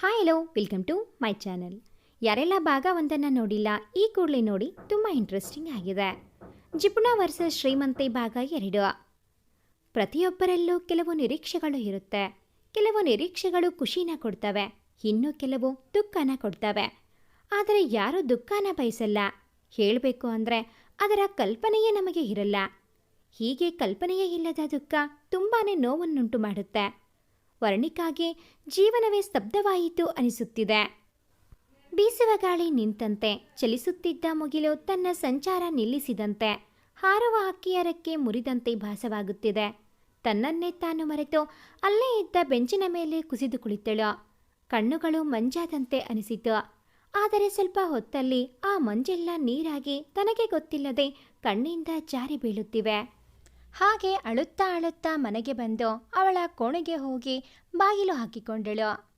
Hi hello welcome to my channel ಯಾರೆಲ್ಲ ಭಾಗ ಒಂದನ್ನು ನೋಡಿಲ್ಲ, ಈ ಕೂಡಲೇ ನೋಡಿ ತುಂಬ ಇಂಟ್ರೆಸ್ಟಿಂಗ್ ಆಗಿದೆ. ಜಿಪುಣ ವರ್ಸಸ್ ಶ್ರೀಮಂತೆ ಭಾಗ ಎರಡು. ಪ್ರತಿಯೊಬ್ಬರಲ್ಲೂ ಕೆಲವು ನಿರೀಕ್ಷೆಗಳು ಇರುತ್ತೆ. ಕೆಲವು ನಿರೀಕ್ಷೆಗಳು ಖುಷಿನ ಕೊಡ್ತವೆ. ಇನ್ನು ಕೆಲವು ದುಃಖನ ಕೊಡ್ತವೆ. ಆದರೆ ಯಾರೂ ದುಃಖನ ಬಯಸಲ್ಲ? ಹೇಳಬೇಕು ಅಂದರೆ ಅದರ ಕಲ್ಪನೆಯೇ ನಮಗೆ ಇರಲ್ಲ. ಹೀಗೆ ಕಲ್ಪನೆಯೇ ಇಲ್ಲದ ದುಃಖ ತುಂಬಾ ನೋವನ್ನುಂಟು ಮಾಡುತ್ತೆ. ವರ್ಣಿಕಾಗೆ ಜೀವನವೇ ಸ್ತಬ್ಧವಾಯಿತು ಅನಿಸುತ್ತಿದೆ. ಬೀಸುವ ಗಾಳಿ ನಿಂತಂತೆ ಚಲಿಸುತ್ತಿದ್ದ ಮುಗಿಲು ತನ್ನ ಸಂಚಾರ ನಿಲ್ಲಿಸಿದಂತೆ ಹಾರುವ ಹಕ್ಕಿಯರಕ್ಕೆ ಮುರಿದಂತೆ ಭಾಸವಾಗುತ್ತಿದೆ. ತನ್ನನ್ನೇ ತಾನು ಮರೆತು ಅಲ್ಲೇ ಇದ್ದ ಬೆಂಚಿನ ಮೇಲೆ ಕುಸಿದು ಕುಳಿತಳು. ಕಣ್ಣುಗಳು ಮಂಜಾದಂತೆ ಅನಿಸಿತು. ಆದರೆ ಸ್ವಲ್ಪ ಹೊತ್ತಲ್ಲಿ ಆ ಮಂಜೆಲ್ಲ ನೀರಾಗಿ ತನಗೆ ಗೊತ್ತಿಲ್ಲದೆ ಕಣ್ಣಿಂದ ಜಾರಿ ಬೀಳುತ್ತಿವೆ. ಹಾಗೆ ಅಳುತ್ತಾ ಅಳುತ್ತಾ ಮನೆಗೆ ಬಂದು ಅವಳ ಕೋಣೆಗೆ ಹೋಗಿ ಬಾಗಿಲು ಹಾಕಿಕೊಂಡಳು.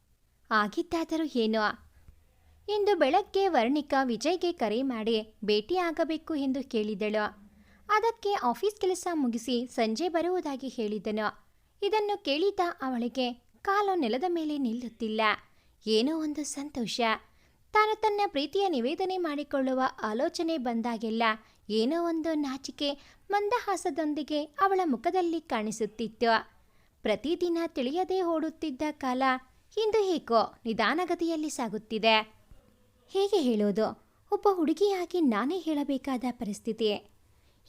ಆಗಿದ್ದಾದರೂ ಏನೋ? ಇಂದು ಬೆಳಗ್ಗೆ ವರ್ಣಿಕಾ ವಿಜಯ್ಗೆ ಕರೆ ಮಾಡಿ ಭೇಟಿಯಾಗಬೇಕು ಎಂದು ಕೇಳಿದಳು. ಅದಕ್ಕೆ ಆಫೀಸ್ ಕೆಲಸ ಮುಗಿಸಿ ಸಂಜೆ ಬರುವುದಾಗಿ ಹೇಳಿದನು. ಇದನ್ನು ಕೇಳಿದ ಅವಳಿಗೆ ಕಾಲು ನೆಲದ ಮೇಲೆ ನಿಲ್ಲುತ್ತಿಲ್ಲ. ಏನೋ ಒಂದು ಸಂತೋಷ. ತಾನು ತನ್ನ ಪ್ರೀತಿಯ ನಿವೇದನೆ ಮಾಡಿಕೊಳ್ಳುವ ಆಲೋಚನೆ ಬಂದಾಗೆಲ್ಲ ಏನೋ ಒಂದು ನಾಚಿಕೆ ಮಂದಹಾಸದೊಂದಿಗೆ ಅವಳ ಮುಖದಲ್ಲಿ ಕಾಣಿಸುತ್ತಿತ್ತು. ಪ್ರತಿದಿನ ತಿಳಿಯದೇ ಓಡುತ್ತಿದ್ದ ಕಾಲ ಇಂದು ಹೇಗೋ ನಿಧಾನಗತಿಯಲ್ಲಿ ಸಾಗುತ್ತಿದೆ. ಹೇಗೆ ಹೇಳೋದು? ಒಬ್ಬ ಹುಡುಗಿಯಾಗಿ ನಾನೇ ಹೇಳಬೇಕಾದ ಪರಿಸ್ಥಿತಿ.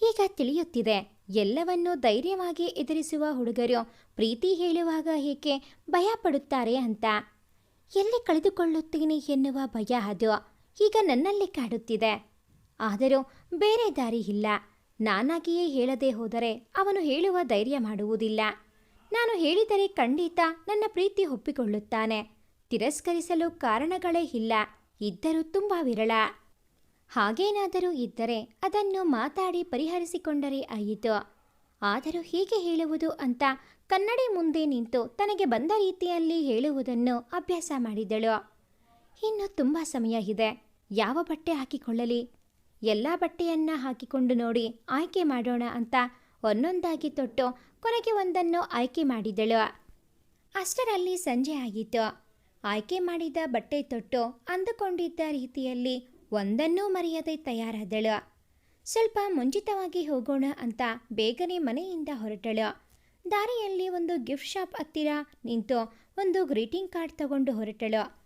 ಈಗ ತಿಳಿಯುತ್ತಿದೆ, ಎಲ್ಲವನ್ನೂ ಧೈರ್ಯವಾಗಿ ಎದುರಿಸುವ ಹುಡುಗರು ಪ್ರೀತಿ ಹೇಳುವಾಗ ಏಕೆ ಭಯ ಪಡುತ್ತಾರೆ ಅಂತ. ಎಲ್ಲಿ ಕಳೆದುಕೊಳ್ಳುತ್ತೀನಿ ಎನ್ನುವ ಭಯ ಅದು. ಈಗ ನನ್ನಲ್ಲಿ ಕಾಡುತ್ತಿದೆ. ಆದರೂ ಬೇರೆ ದಾರಿ ಇಲ್ಲ. ನಾನಾಗಿಯೇ ಹೇಳದೆ ಹೋದರೆ ಅವನು ಹೇಳುವ ಧೈರ್ಯ ಮಾಡುವುದಿಲ್ಲ. ನಾನು ಹೇಳಿದರೆ ಖಂಡಿತ ನನ್ನ ಪ್ರೀತಿ ಒಪ್ಪಿಕೊಳ್ಳುತ್ತಾನೆ. ತಿರಸ್ಕರಿಸಲು ಕಾರಣಗಳೇ ಇಲ್ಲ. ಇದ್ದರೂ ತುಂಬ ವಿರಳ. ಹಾಗೇನಾದರೂ ಇದ್ದರೆ ಅದನ್ನು ಮಾತಾಡಿ ಪರಿಹರಿಸಿಕೊಂಡರೆ ಆಯಿತು. ಆದರೂ ಹೀಗೆ ಹೇಳುವುದು ಅಂತ ಕನ್ನಡಿ ಮುಂದೆ ನಿಂತು ತನಗೆ ಬಂದ ರೀತಿಯಲ್ಲಿ ಹೇಳುವುದನ್ನು ಅಭ್ಯಾಸ ಮಾಡಿದಳು. ಇನ್ನು ತುಂಬ ಸಮಯ ಇದೆ. ಯಾವ ಬಟ್ಟೆ ಹಾಕಿಕೊಳ್ಳಲಿ? ಎಲ್ಲ ಬಟ್ಟೆಯನ್ನ ಹಾಕಿಕೊಂಡು ನೋಡಿ ಆಯ್ಕೆ ಮಾಡೋಣ ಅಂತ ಒಂದೊಂದಾಗಿ ತೊಟ್ಟು ಕೊನೆಗೆ ಒಂದನ್ನು ಆಯ್ಕೆ ಮಾಡಿದಳು. ಅಷ್ಟರಲ್ಲಿ ಸಂಜೆ ಆಗಿತ್ತು. ಆಯ್ಕೆ ಮಾಡಿದ ಬಟ್ಟೆ ತೊಟ್ಟು ಅಂದುಕೊಂಡಿದ್ದ ರೀತಿಯಲ್ಲಿ ಒಂದನ್ನೂ ಮರೆಯದೆ ತಯಾರಾದಳು. ಸ್ವಲ್ಪ ಮುಂಚಿತವಾಗಿ ಹೋಗೋಣ ಅಂತ ಬೇಗನೆ ಮನೆಯಿಂದ ಹೊರಟಳು. ದಾರಿಯಲ್ಲಿ ಒಂದು ಗಿಫ್ಟ್ ಶಾಪ್ ಹತ್ತಿರ ನಿಂತು ಒಂದು ಗ್ರೀಟಿಂಗ್ ಕಾರ್ಡ್ ತಗೊಂಡು ಹೊರಟಳು.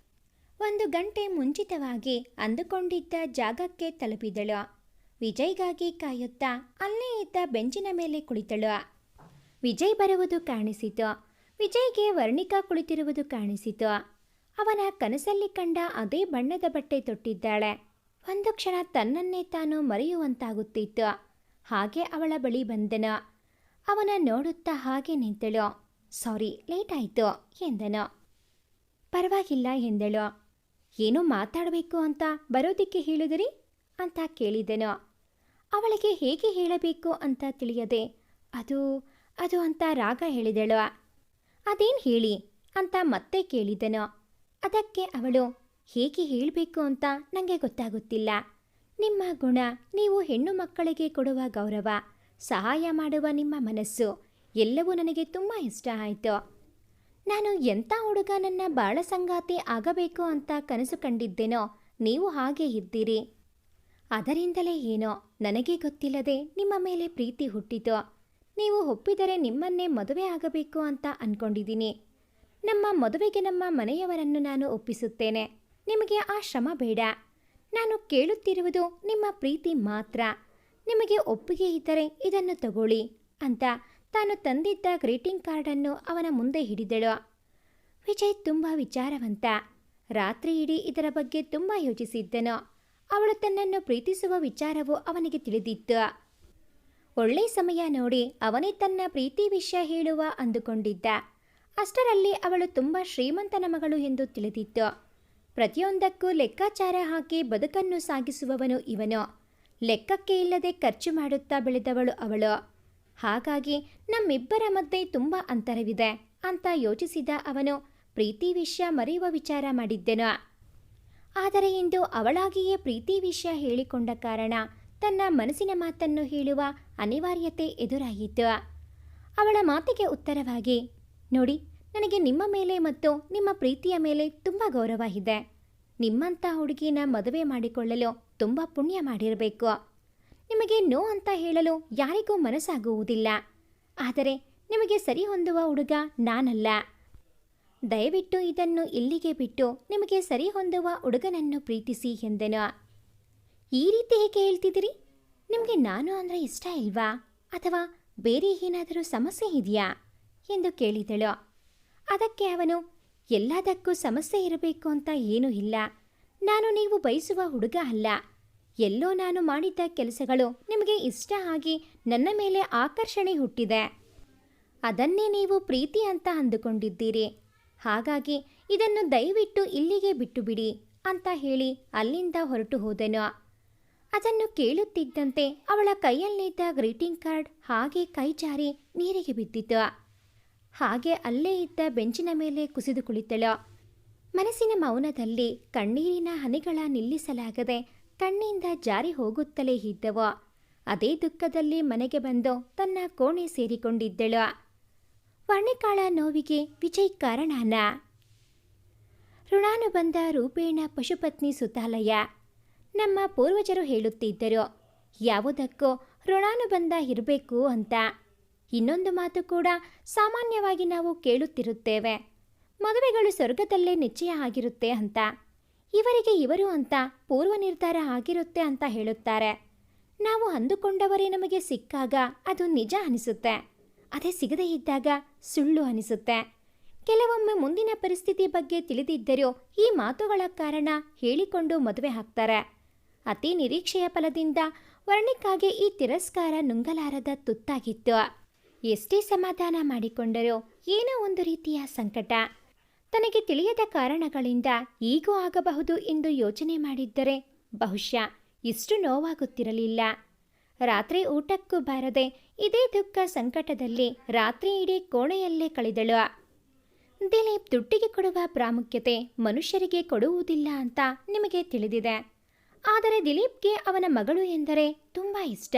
ಒಂದು ಗಂಟೆ ಮುಂಚಿತವಾಗಿ ಅಂದುಕೊಂಡಿದ್ದ ಜಾಗಕ್ಕೆ ತಲುಪಿದಳು. ವಿಜಯ್ಗಾಗಿ ಕಾಯುತ್ತಾ ಅಲ್ಲೇ ಇದ್ದ ಬೆಂಚಿನ ಮೇಲೆ ಕುಳಿತಳು. ವಿಜಯ್ ಬರುವುದು ಕಾಣಿಸಿತು. ವಿಜಯ್ಗೆ ವರ್ಣಿಕಾ ಕುಳಿತಿರುವುದು ಕಾಣಿಸಿತು. ಅವನ ಕನಸಲ್ಲಿ ಕಂಡ ಅದೇ ಬಣ್ಣದ ಬಟ್ಟೆ ತೊಟ್ಟಿದ್ದಾಳೆ. ಒಂದು ಕ್ಷಣ ತನ್ನನ್ನೇ ತಾನು ಮರೆಯುವಂತಾಗುತ್ತಿತ್ತು. ಹಾಗೆ ಅವಳ ಬಳಿ ಬಂದನು. ಅವನ ನೋಡುತ್ತಾ ಹಾಗೆ ನಿಂತಳು. ಸಾರಿ, ಲೇಟ್ ಆಯಿತು, ಎಂದನು. ಪರವಾಗಿಲ್ಲ, ಎಂದಳು. ಏನೋ ಮಾತಾಡಬೇಕು ಅಂತ ಬರೋದಿಕ್ಕೆ ಹೇಳಿದಿರಿ ಅಂತ ಕೇಳಿದೆನು. ಅವಳಿಗೆ ಹೇಗೆ ಹೇಳಬೇಕು ಅಂತ ತಿಳಿಯದೆ, ಅದು ಅದು ಅಂತ ರಾಗ ಹೇಳಿದಳು. ಅದೇನು ಹೇಳಿ? ಅಂತ ಮತ್ತೆ ಕೇಳಿದನು. ಅದಕ್ಕೆ ಅವಳು, ಹೇಗೆ ಹೇಳಬೇಕು ಅಂತ ನನಗೆ ಗೊತ್ತಾಗುತ್ತಿಲ್ಲ. ನಿಮ್ಮ ಗುಣ ನೀವು ಹೆಣ್ಣು ಮಕ್ಕಳಿಗೆ ಕೊಡುವ ಗೌರವ, ಸಹಾಯ ಮಾಡುವ ನಿಮ್ಮ ಮನಸ್ಸು, ಎಲ್ಲವೂ ನನಗೆ ತುಂಬ ಇಷ್ಟ ಆಯಿತು. ನಾನು ಎಂಥ ಹುಡುಗ ನನ್ನ ಬಾಳ ಸಂಗಾತಿ ಆಗಬೇಕು ಅಂತ ಕನಸು ಕಂಡಿದ್ದೇನೋ ನೀವು ಹಾಗೆ ಇದ್ದೀರಿ. ಅದರಿಂದಲೇ ಏನೋ ನನಗೆ ಗೊತ್ತಿಲ್ಲದೆ ನಿಮ್ಮ ಮೇಲೆ ಪ್ರೀತಿ ಹುಟ್ಟಿತು. ನೀವು ಒಪ್ಪಿದರೆ ನಿಮ್ಮನ್ನೇ ಮದುವೆ ಆಗಬೇಕು ಅಂತ ಅಂದ್ಕೊಂಡಿದ್ದೀನಿ ನಮ್ಮ ಮದುವೆಗೆ ನಮ್ಮ ಮನೆಯವರನ್ನು ನಾನು ಒಪ್ಪಿಸುತ್ತೇನೆ. ನಿಮಗೆ ಆ ಶ್ರಮ ಬೇಡ. ನಾನು ಕೇಳುತ್ತಿರುವುದು ನಿಮ್ಮ ಪ್ರೀತಿ ಮಾತ್ರ. ನಿಮಗೆ ಒಪ್ಪಿಗೆ ಇದ್ದರೆ ಇದನ್ನು ತಗೊಳ್ಳಿ ಅಂತ ತಾನು ತಂದಿದ್ದ ಗ್ರೀಟಿಂಗ್ ಕಾರ್ಡನ್ನು ಅವನ ಮುಂದೆ ಹಿಡಿದಳು. ವಿಜಯ್ ತುಂಬ ವಿಚಾರವಂತ. ರಾತ್ರಿ ಇಡೀ ಇದರ ಬಗ್ಗೆ ತುಂಬ ಯೋಚಿಸಿದ್ದನು. ಅವಳು ತನ್ನನ್ನು ಪ್ರೀತಿಸುವ ವಿಚಾರವು ಅವನಿಗೆ ತಿಳಿದಿತ್ತು. ಒಳ್ಳೆ ಸಮಯ ನೋಡಿ ಅವನೇ ತನ್ನ ಪ್ರೀತಿ ವಿಷಯ ಹೇಳುವ ಅಂದುಕೊಂಡಿದ್ದ. ಅಷ್ಟರಲ್ಲಿ ಅವಳು ತುಂಬ ಶ್ರೀಮಂತನ ಮಗಳು ಎಂದು ತಿಳಿದಿತ್ತು. ಪ್ರತಿಯೊಂದಕ್ಕೂ ಲೆಕ್ಕಾಚಾರ ಹಾಕಿ ಬದುಕನ್ನು ಸಾಗಿಸುವವನು ಇವನು. ಲೆಕ್ಕಕ್ಕೆ ಇಲ್ಲದೆ ಖರ್ಚು ಮಾಡುತ್ತಾ ಬೆಳೆದವಳು ಅವಳು. ಹಾಗಾಗಿ ನಮ್ಮಿಬ್ಬರ ಮಧ್ಯೆ ತುಂಬ ಅಂತರವಿದೆ ಅಂತ ಯೋಚಿಸಿದ ಅವನು ಪ್ರೀತಿ ವಿಷಯ ಮರೆಯುವ ವಿಚಾರ ಮಾಡಿದ್ದೆನು. ಆದರೆ ಇಂದು ಅವಳಾಗಿಯೇ ಪ್ರೀತಿ ವಿಷಯ ಹೇಳಿಕೊಂಡ ಕಾರಣ ತನ್ನ ಮನಸ್ಸಿನ ಮಾತನ್ನು ಹೇಳುವ ಅನಿವಾರ್ಯತೆ ಎದುರಾಯಿತು. ಅವಳ ಮಾತಿಗೆ ಉತ್ತರವಾಗಿ, ನೋಡಿ, ನನಗೆ ನಿಮ್ಮ ಮೇಲೆ ಮತ್ತು ನಿಮ್ಮ ಪ್ರೀತಿಯ ಮೇಲೆ ತುಂಬ ಗೌರವ ಇದೆ. ನಿಮ್ಮಂಥ ಹುಡುಗಿನ ಮದುವೆ ಮಾಡಿಕೊಳ್ಳಲು ತುಂಬ ಪುಣ್ಯ ಮಾಡಿರಬೇಕು. ನಿಮಗೆ ನೋ ಅಂತ ಹೇಳಲು ಯಾರಿಗೂ ಮನಸ್ಸಾಗುವುದಿಲ್ಲ. ಆದರೆ ನಿಮಗೆ ಸರಿ ಹೊಂದುವ ಹುಡುಗ ನಾನಲ್ಲ. ದಯವಿಟ್ಟು ಇದನ್ನು ಇಲ್ಲಿಗೆ ಬಿಟ್ಟು ನಿಮಗೆ ಸರಿ ಹೊಂದುವ ಹುಡುಗನನ್ನು ಪ್ರೀತಿಸಿ ಎಂದನು. ಈ ರೀತಿ ಹೇಗೆ ಹೇಳ್ತಿದ್ದೀರಿ? ನಿಮಗೆ ನಾನು ಅಂದರೆ ಇಷ್ಟ ಇಲ್ವಾ? ಅಥವಾ ಬೇರೆ ಏನಾದರೂ ಸಮಸ್ಯೆ ಇದೆಯಾ? ಎಂದು ಕೇಳಿದಳು. ಅದಕ್ಕೆ ಅವನು, ಎಲ್ಲದಕ್ಕೂ ಸಮಸ್ಯೆ ಇರಬೇಕು ಅಂತ ಏನೂ ಇಲ್ಲ. ನಾನು ನೀವು ಬಯಸುವ ಹುಡುಗ ಅಲ್ಲ. ಎಲ್ಲೋ ನಾನು ಮಾಡಿದ್ದ ಕೆಲಸಗಳು ನಿಮಗೆ ಇಷ್ಟ ಆಗಿ ನನ್ನ ಮೇಲೆ ಆಕರ್ಷಣೆ ಹುಟ್ಟಿದೆ. ಅದನ್ನೇ ನೀವು ಪ್ರೀತಿ ಅಂತ ಅಂದುಕೊಂಡಿದ್ದೀರಿ. ಹಾಗಾಗಿ ಇದನ್ನು ದಯವಿಟ್ಟು ಇಲ್ಲಿಗೆ ಬಿಟ್ಟು ಬಿಡಿ ಅಂತ ಹೇಳಿ ಅಲ್ಲಿಂದ ಹೊರಟು ಹೋದೆನು. ಅದನ್ನು ಕೇಳುತ್ತಿದ್ದಂತೆ ಅವಳ ಕೈಯಲ್ಲಿದ್ದ ಗ್ರೀಟಿಂಗ್ ಕಾರ್ಡ್ ಹಾಗೆ ಕೈ ಜಾರಿ ನೀರಿಗೆ ಬಿದ್ದಿತು. ಹಾಗೆ ಅಲ್ಲೇ ಇದ್ದ ಬೆಂಚಿನ ಮೇಲೆ ಕುಸಿದು ಕುಳಿತಳು. ಮನಸ್ಸಿನ ಮೌನದಲ್ಲಿ ಕಣ್ಣೀರಿನ ಹನಿಗಳ ನಿಲ್ಲಿಸಲಾಗದೆ ಕಣ್ಣಿಂದ ಜಾರಿ ಹೋಗುತ್ತಲೇ ಇದ್ದವ. ಅದೇ ದುಃಖದಲ್ಲಿ ಮನೆಗೆ ಬಂದು ತನ್ನ ಕೋಣೆ ಸೇರಿಕೊಂಡಿದ್ದಳು. ವರ್ಣಿಕಾಳ ನೋವಿಗೆ ವಿಜಯ್ ಕಾರಣನ. ಋಣಾನುಬಂಧ ರೂಪೇಣ ಪಶುಪತ್ನಿ ಸುತಾಲಯ ನಮ್ಮ ಪೂರ್ವಜರು ಹೇಳುತ್ತಿದ್ದರು, ಯಾವುದಕ್ಕೂ ಋಣಾನುಬಂಧ ಇರಬೇಕು ಅಂತ. ಇನ್ನೊಂದು ಮಾತು ಕೂಡ ಸಾಮಾನ್ಯವಾಗಿ ನಾವು ಕೇಳುತ್ತಿರುತ್ತೇವೆ. ಮದುವೆಗಳು ಸ್ವರ್ಗದಲ್ಲೇ ನಿಶ್ಚಯ ಆಗಿರುತ್ತೆ ಅಂತ. ಇವರಿಗೆ ಇವರು ಅಂತ ಪೂರ್ವ ನಿರ್ಧಾರ ಆಗಿರುತ್ತೆ ಅಂತ ಹೇಳುತ್ತಾರೆ. ನಾವು ಅಂದುಕೊಂಡವರೇ ನಮಗೆ ಸಿಕ್ಕಾಗ ಅದು ನಿಜ ಅನಿಸುತ್ತೆ. ಅದೇ ಸಿಗದೇ ಇದ್ದಾಗ ಸುಳ್ಳು ಅನಿಸುತ್ತೆ. ಕೆಲವೊಮ್ಮೆ ಮುಂದಿನ ಪರಿಸ್ಥಿತಿ ಬಗ್ಗೆ ತಿಳಿದಿದ್ದರೂ ಈ ಮಾತುಗಳ ಕಾರಣ ಹೇಳಿಕೊಂಡು ಮದುವೆ ಹಾಕ್ತಾರೆ ಅತಿ ನಿರೀಕ್ಷೆಯ ಫಲದಿಂದ ವರ್ಣಿಕಾಗೆ ಈ ತಿರಸ್ಕಾರ ನುಂಗಲಾರದ ತುತ್ತಾಗಿತ್ತು. ಎಷ್ಟೇ ಸಮಾಧಾನ ಮಾಡಿಕೊಂಡರೂ ಏನೋ ಒಂದು ರೀತಿಯ ಸಂಕಟ. ತನಗೆ ತಿಳಿಯದ ಕಾರಣಗಳಿಂದ ಈಗೂ ಆಗಬಹುದು ಎಂದು ಯೋಚನೆ ಮಾಡಿದ್ದರೆ ಬಹುಶಃ ಇಷ್ಟು ನೋವಾಗುತ್ತಿರಲಿಲ್ಲ. ರಾತ್ರಿ ಊಟಕ್ಕೂ ಬಾರದೆ ಇದೇ ದುಃಖ ಸಂಕಟದಲ್ಲಿ ರಾತ್ರಿ ಇಡೀ ಕೋಣೆಯಲ್ಲೇ ಕಳೆದಳು. ದಿಲೀಪ್ ದುಡ್ಡಿಗೆ ಕೊಡುವ ಪ್ರಾಮುಖ್ಯತೆ ಮನುಷ್ಯರಿಗೆ ಕೊಡುವುದಿಲ್ಲ ಅಂತ ನಿಮಗೆ ತಿಳಿದಿದೆ. ಆದರೆ ದಿಲೀಪ್ಗೆ ಅವನ ಮಗಳು ಎಂದರೆ ತುಂಬ ಇಷ್ಟ.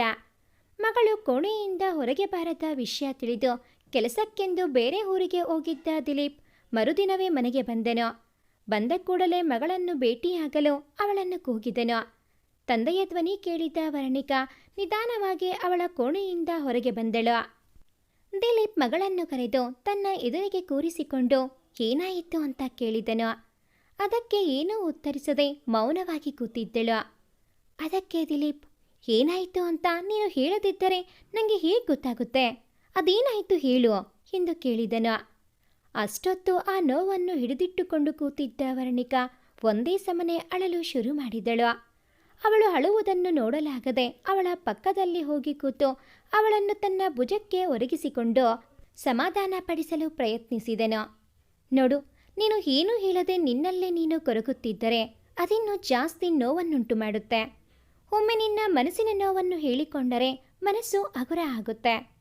ಮಗಳು ಕೋಣೆಯಿಂದ ಹೊರಗೆ ಬಾರದ ವಿಷಯ ತಿಳಿದು ಕೆಲಸಕ್ಕೆಂದು ಬೇರೆ ಊರಿಗೆ ಹೋಗಿದ್ದ ದಿಲೀಪ್ ಮರುದಿನವೇ ಮನೆಗೆ ಬಂದೆನು. ಬಂದ ಕೂಡಲೇ ಮಗಳನ್ನು ಭೇಟಿಯಾಗಲು ಅವಳನ್ನು ಕೂಗಿದನು. ತಂದೆಯ ಧ್ವನಿ ಕೇಳಿದ್ದ ವರ್ಣಿಕಾ ನಿಧಾನವಾಗಿ ಅವಳ ಕೋಣೆಯಿಂದ ಹೊರಗೆ ಬಂದಳು. ದಿಲೀಪ್ ಮಗಳನ್ನು ಕರೆದು ತನ್ನ ಎದುರಿಗೆ ಕೂರಿಸಿಕೊಂಡು, ಏನಾಯಿತು ಅಂತ ಕೇಳಿದನು. ಅದಕ್ಕೆ ಏನೂ ಉತ್ತರಿಸದೆ ಮೌನವಾಗಿ ಕೂತಿದ್ದಳು. ಅದಕ್ಕೆ ದಿಲೀಪ್, ಏನಾಯಿತು ಅಂತ ನೀನು ಹೇಳದಿದ್ದರೆ ನನಗೆ ಹೇಗೆ ಗೊತ್ತಾಗುತ್ತೆ? ಅದೇನಾಯಿತು ಹೇಳು? ಎಂದು ಕೇಳಿದನು. ಅಷ್ಟೊತ್ತು ಆ ನೋವನ್ನು ಹಿಡಿದಿಟ್ಟುಕೊಂಡು ಕೂತಿದ್ದ ವರ್ಣಿಕ ಒಂದೇ ಸಮನೆ ಅಳಲು ಶುರು ಮಾಡಿದಳು. ಅವಳು ಅಳುವುದನ್ನು ನೋಡಲಾಗದೆ ಅವಳ ಪಕ್ಕದಲ್ಲಿ ಹೋಗಿ ಕೂತು ಅವಳನ್ನು ತನ್ನ ಭುಜಕ್ಕೆ ಒರಗಿಸಿಕೊಂಡು ಸಮಾಧಾನ ಪಡಿಸಲು ಪ್ರಯತ್ನಿಸಿದನು. ನೋಡು, ನೀನು ಏನೂ ಹೇಳದೆ ನಿನ್ನಲ್ಲೇ ನೀನು ಕೊರಗುತ್ತಿದ್ದರೆ ಅದಿನ್ನು ಜಾಸ್ತಿ ನೋವನ್ನುಂಟು ಮಾಡುತ್ತೆ. ಒಮ್ಮೆ ನಿನ್ನ ಮನಸ್ಸಿನ ನೋವನ್ನು ಹೇಳಿಕೊಂಡರೆ ಮನಸ್ಸು ಅಗುರ ಆಗುತ್ತೆ.